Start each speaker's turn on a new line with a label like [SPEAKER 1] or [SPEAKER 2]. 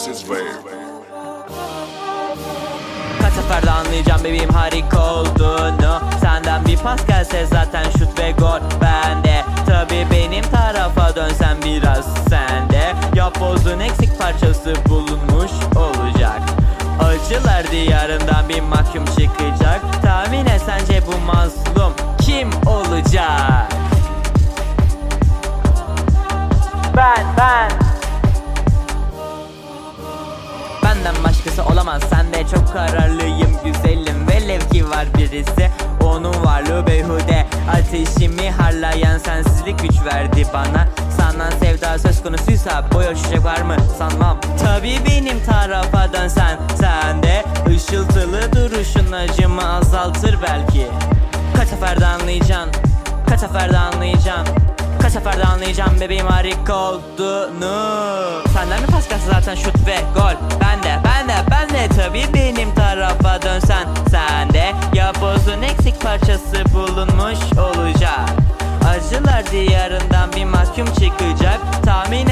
[SPEAKER 1] İs rare.
[SPEAKER 2] Kaç seferde anlayacağım bebeğim harika olduğunu. Senden bir pas gelse zaten şut ve gol bende. Tabi benim tarafa dönsen biraz sende. Yapbozun eksik parçası bulunmuş olacak. Acılar diyarından bir mahkum çıkacak. Tahmin et sence bu mazlum kim olacak? Benden başkası olamaz. Sen de çok kararlıyım güzelim Velev ki var birisi. Onun varlığı beyhude. Ateşimi harlayan sensizlik güç verdi bana. Sana sevda söz konusuysa boy ölçecek var mı? Sanmam. Tabi benim tarafa dönsen sen de ışıltılı duruşun acımı azaltır belki. Kaç seferde anlayacaksın? Kaç seferde anlayacaksın? Kaç seferde anlayacağım bebeğim harika olduğunu? Senden mi pas zaten şut ve gol parçası bulunmuş olacak. Acılar diyarından bir mahkum çıkacak. Tahmin